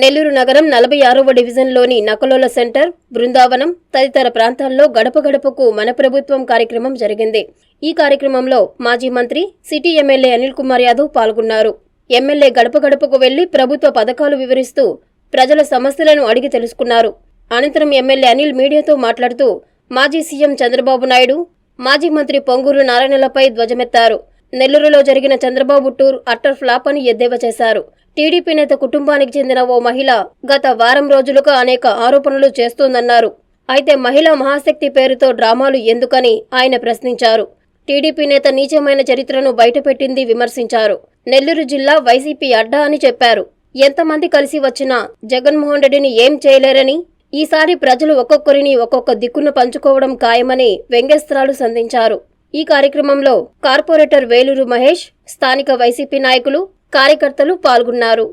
నెల్లూరు నగరం నలభై ఆరవ డివిజన్లోని నకలోల సెంటర్ బృందావనం తదితర ప్రాంతాల్లో గడప గడపకు మన ప్రభుత్వం కార్యక్రమం జరిగింది. ఈ కార్యక్రమంలో మాజీ మంత్రి సిటీ ఎమ్మెల్యే అనిల్ కుమార్ యాదవ్ పాల్గొన్నారు. ఎమ్మెల్యే గడప గడపకు వెళ్ళి ప్రభుత్వ పథకాలు వివరిస్తూ ప్రజల సమస్యలను అడిగి తెలుసుకున్నారు. అనంతరం ఎమ్మెల్యే అనిల్ మీడియాతో మాట్లాడుతూ మాజీ సీఎం చంద్రబాబు నాయుడు మాజీ మంత్రి పొంగూరు నారాయణలపై ధ్వజమెత్తారు. నెల్లూరులో జరిగిన చంద్రబాబు టూర్ అట్టర్ ఫ్లాప్ అని ఎద్దేవా చేశారు. టీడీపీ నేత కుటుంబానికి చెందిన ఓ మహిళ గత వారం రోజులుగా అనేక ఆరోపణలు చేస్తోందన్నారు. అయితే మహిళా మహాశక్తి పేరుతో డ్రామాలు ఎందుకని ఆయన ప్రశ్నించారు. టీడీపీ నేత నీచమైన చరిత్రను బయటపెట్టింది విమర్శించారు. నెల్లూరు జిల్లా వైసీపీ అడ్డా అని చెప్పారు. ఎంతమంది కలిసి వచ్చినా జగన్మోహన్ రెడ్డిని ఏం చేయలేరని ఈసారి ప్రజలు ఒక్కొక్కరిని ఒక్కొక్క దిక్కును పంచుకోవడం ఖాయమని వ్యంగ్యస్త్రాలు సంధించారు. ఈ కార్యక్రమంలో కార్పొరేటర్ వేలూరు మహేష్ స్థానిక వైసీపీ నాయకులు కార్యకర్తలు పాల్గొన్నారు.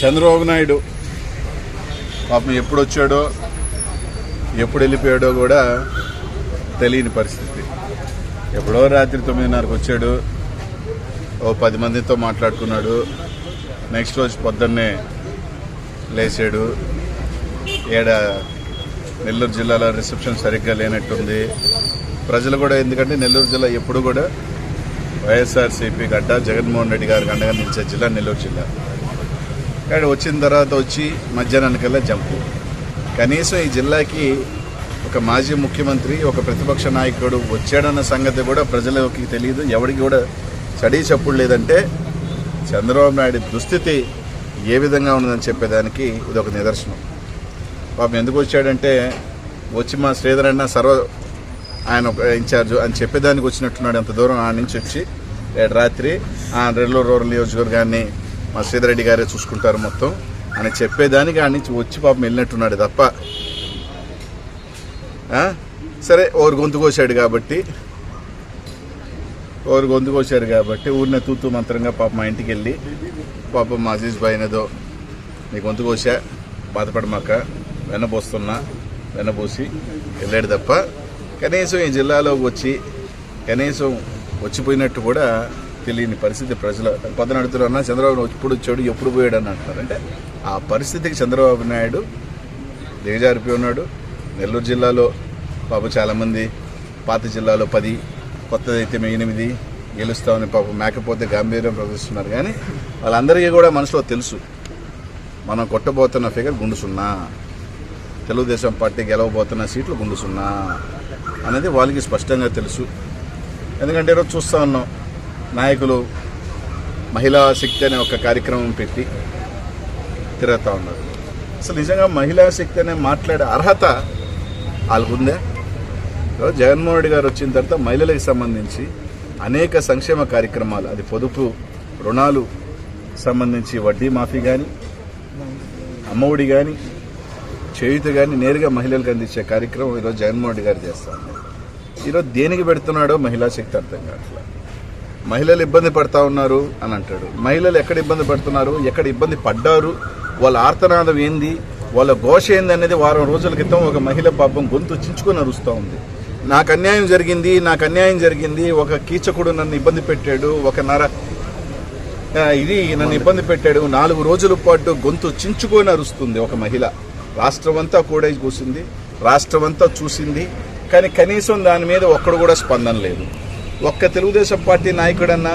చంద్రబాబు నాయుడు పాపం ఎప్పుడు వచ్చాడో ఎప్పుడు వెళ్ళిపోయాడో కూడా తెలియని పరిస్థితి. ఎప్పుడో రాత్రి తొమ్మిదిన్నరకు వచ్చాడు ఓ పది మందితో మాట్లాడుకున్నాడు నెక్స్ట్ రోజు పొద్దున్నే లేచాడు. ఏడ నెల్లూరు జిల్లాలో రిసెప్షన్ సరిగ్గా లేనట్టుంది. ప్రజలు కూడా ఎందుకంటే నెల్లూరు జిల్లా ఎప్పుడు కూడా వైఎస్ఆర్సీపీ గడ్డ జగన్మోహన్ రెడ్డి గారికి అండగా నిలిచే జిల్లా నెల్లూరు జిల్లా. ఇక్కడ వచ్చిన తర్వాత వచ్చి మధ్యాహ్నానికల్లా జంపు. కనీసం ఈ జిల్లాకి ఒక మాజీ ముఖ్యమంత్రి ఒక ప్రతిపక్ష నాయకుడు వచ్చాడన్న సంగతి కూడా ప్రజలకి తెలియదు. ఎవరికి కూడా చడీ చప్పుడు లేదంటే చంద్రబాబు నాయుడు దుస్థితి ఏ విధంగా ఉన్నదని చెప్పేదానికి ఇది ఒక నిదర్శనం. పాపం ఎందుకు వచ్చాడంటే వచ్చి మా శ్రీధర్ అన్న సర్వ ఆయన ఒక ఇన్ఛార్జ్ అని చెప్పేదానికి వచ్చినట్టున్నాడు అంత దూరం ఆ నుంచి వచ్చి. రాత్రి ఆ రెల్లూరు రూరల్ నియోజకవర్గాన్ని మా శ్రీధరెడ్డి గారే చూసుకుంటారు మొత్తం అని చెప్పేదానికి ఆ నుంచి వచ్చి పాపం వెళ్ళినట్టున్నాడు తప్ప. సరే ఓరు గొంతు కోసాడు కాబట్టి. ఓరు గొంతు కోసాడు కాబట్టి ఊరినే తూతు మంత్రంగా పాప మా ఇంటికి వెళ్ళి పాపం మా అజీజ్ భాయ్ ఏదో నీ గొంతు కోసా బాధపడమాక వెన్నబోస్తున్నా వెన్నబోసి వెళ్ళాడు తప్ప కనీసం ఈ జిల్లాలోకి వచ్చి కనీసం వచ్చిపోయినట్టు కూడా తెలియని పరిస్థితి ప్రజలు పొద్దున అడుగుతున్నా చంద్రబాబు నాయుడు ఎప్పుడు వచ్చాడు ఎప్పుడు పోయాడు అని అంటున్నారు. అంటే ఆ పరిస్థితికి చంద్రబాబు నాయుడు దిగజారిపోయి ఉన్నాడు. నెల్లూరు జిల్లాలో పాప చాలామంది పాత జిల్లాలో పది కొత్తదైతే ఎనిమిది గెలుస్తామని పాపం మేకపోతే గాంభీర్యం ప్రదర్శిస్తున్నారు. కానీ వాళ్ళందరికీ కూడా మనసులో తెలుసు మనం కొట్టబోతున్న ఫిగర్ గుండు సున్నా. తెలుగుదేశం పార్టీ గెలవబోతున్న సీట్లు గుండు సున్నా. అనేది వాళ్ళకి స్పష్టంగా తెలుసు. ఎందుకంటే ఈరోజు చూస్తూ ఉన్నాం నాయకులు మహిళా శక్తి అనే ఒక కార్యక్రమం పెట్టి తిరుగుతూ ఉన్నారు. అసలు నిజంగా మహిళా శక్తి అనే మాట్లాడే అర్హత వాళ్ళకు ఉందా? జగన్మోహన్ రెడ్డి గారు వచ్చిన తర్వాత మహిళలకు సంబంధించి అనేక సంక్షేమ కార్యక్రమాలు అది పొదుపు రుణాలు సంబంధించి వడ్డీ మాఫీ కానీ అమ్మఒడి కానీ చేయుత కానీ నేరుగా మహిళలకు అందించే కార్యక్రమం ఈరోజు జగన్మోహన్ రెడ్డి గారు చేస్తాను ఈరోజు దేనికి పెడుతున్నాడో మహిళా శక్తి అర్థం కావట్లేదు మహిళలు ఇబ్బంది పడతా ఉన్నారు అని అంటాడు. మహిళలు ఎక్కడ ఇబ్బంది పడుతున్నారు? ఎక్కడ ఇబ్బంది పడ్డారు? వాళ్ళ ఆర్తనాదం ఏంది? వాళ్ళ ఘోష ఏంది అనేది వారం రోజుల క్రితం ఒక మహిళ పాపం గొంతు చించుకొని అరుస్తూ ఉంది. నాకు అన్యాయం జరిగింది నాకు అన్యాయం జరిగింది ఒక కీచకుడు నన్ను ఇబ్బంది పెట్టాడు ఒక నర ఇది నన్ను ఇబ్బంది పెట్టాడు. నాలుగు రోజుల పాటు గొంతు చించుకొని అరుస్తుంది ఒక మహిళ. రాష్ట్రం అంతా కూడా కూసింది రాష్ట్రం అంతా చూసింది కానీ కనీసం దాని మీద ఒక్కడు కూడా స్పందన లేదు. ఒక్క తెలుగుదేశం పార్టీ నాయకుడన్నా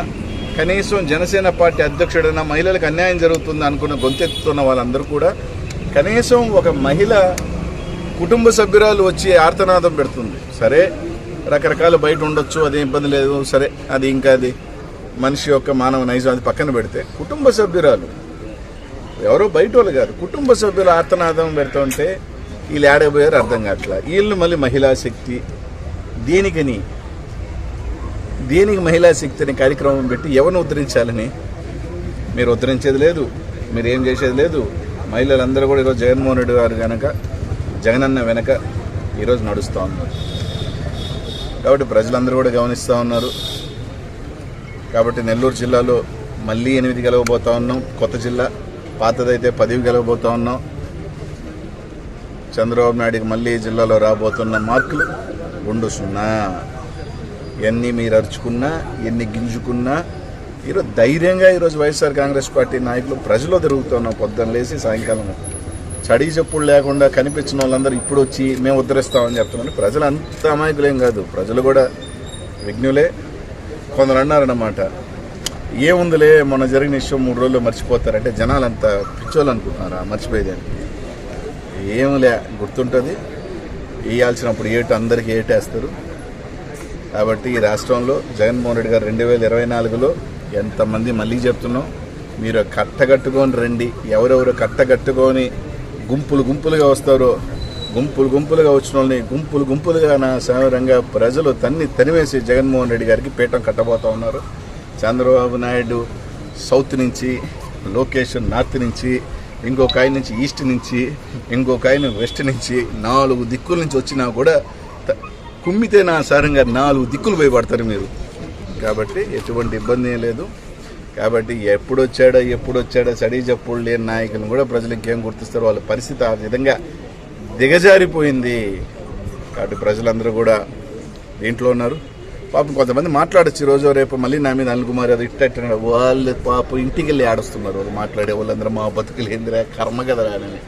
కనీసం జనసేన పార్టీ అధ్యక్షుడన్నా మహిళలకు అన్యాయం జరుగుతుంది అనుకున్న గొంతెత్తుతున్న వాళ్ళందరూ కూడా కనీసం ఒక మహిళ కుటుంబ సభ్యురాలు వచ్చి ఆర్తనాదం పెడుతుంది. సరే రకరకాల బయట ఉండొచ్చు అదే ఇబ్బంది లేదు సరే అది ఇంకా అది మనిషి యొక్క మానవ నైజం అది పక్కన పెడితే కుటుంబ సభ్యురాలు ఎవరో బయట వాళ్ళు కాదు. కుటుంబ సభ్యులు ఆర్తనాదం పెడుతుంటే వీళ్ళు ఏడబోయారు అర్థం కావట్లా. వీళ్ళు మళ్ళీ మహిళా శక్తి. దీనికని దేనికి మహిళా శక్తి అనే కార్యక్రమం పెట్టి ఎవరిని ఉద్ధరించాలని? మీరు ఉద్ధరించేది లేదు. మీరు ఏం చేసేది లేదు. మహిళలందరూ కూడా ఈరోజు జగన్మోహన్ రెడ్డి గారు కనుక జగనన్న వెనక ఈరోజు నడుస్తూ ఉన్నారు. కాబట్టి ప్రజలందరూ కూడా గమనిస్తూ ఉన్నారు. కాబట్టి నెల్లూరు జిల్లాలో మళ్ళీ ఎనిమిది గెలవబోతా ఉన్నాం. కొత్త జిల్లా. పాతదైతే పదవి గెలవబోతా ఉన్నాం. చంద్రబాబు నాయుడికి మళ్ళీ జిల్లాలో రాబోతున్న మార్కులు రెండు సున్నా. ఎన్ని మీరు అరుచుకున్నా ఎన్ని గింజుకున్నా ఈరోజు ధైర్యంగా ఈరోజు వైఎస్ఆర్ కాంగ్రెస్ పార్టీ నాయకులు ప్రజలు తిరుగుతున్నాం పొద్దున్న లేచి సాయంకాలం చడి చెప్పుడు లేకుండా కనిపించిన వాళ్ళందరూ ఇప్పుడు వచ్చి మేము ఉద్ధరిస్తామని చెప్తున్నాను ప్రజలు అంత అమాయకులేం కాదు. ప్రజలు కూడా విఘ్నులే. కొందరు అన్నారన్నమాట ఏముందిలే మొన్న జరిగిన విషయం మూడు రోజుల్లో మర్చిపోతారంటే జనాలు అంత పిచ్చోళ్ళు అనుకుంటున్నారా? మర్చిపోయేది ఏములే గుర్తుంటుంది. వేయాల్సినప్పుడు ఏటు అందరికీ ఏటేస్తారు. కాబట్టి ఈ రాష్ట్రంలో జగన్మోహన్ రెడ్డి గారు రెండు వేల ఇరవై నాలుగులో ఎంతమంది మళ్ళీ చెప్తున్నాం? మీరు కట్టగట్టుకొని రండి. ఎవరెవరు కట్టగట్టుకొని గుంపులు గుంపులుగా వస్తారో గుంపులు గుంపులుగా వచ్చిన వాళ్ళని గుంపులు గుంపులుగా నా సమరంగా ప్రజలు తన్ని తనివేసి జగన్మోహన్ రెడ్డి గారికి పీఠం కట్టబోతా ఉన్నారు. చంద్రబాబు నాయుడు సౌత్ నుంచి లోకేష్ నార్త్ నుంచి ఇంకొక ఆయన నుంచి ఈస్ట్ నుంచి ఇంకొక ఆయన వెస్ట్ నుంచి నాలుగు దిక్కుల నుంచి వచ్చినా కూడా కుమ్మితే నా సారంగా నాలుగు దిక్కులు పోయబడతారు మీరు. కాబట్టి ఎటువంటి ఇబ్బంది ఏం లేదు. కాబట్టి ఎప్పుడు వచ్చాడో ఎప్పుడు వచ్చాడో సడీ చెప్పుడు లేని నాయకులను కూడా ప్రజలు ఇంకేం గుర్తిస్తారు? వాళ్ళ పరిస్థితి ఆ విధంగా దిగజారిపోయింది. కాబట్టి ప్రజలందరూ కూడా దీంట్లో ఉన్నారు. పాపం కొంతమంది మాట్లాడచ్చు ఈరోజు రోజు రేపు మళ్ళీ నా మీద అనిల్ కుమార్ అది ఇట్ట వాళ్ళు పాపం ఇంటికి వెళ్ళి ఆడుస్తున్నారు వాళ్ళు మాట్లాడే వాళ్ళందరూ మా బతుకులు ఏందిరా? కర్మ కదరా అని.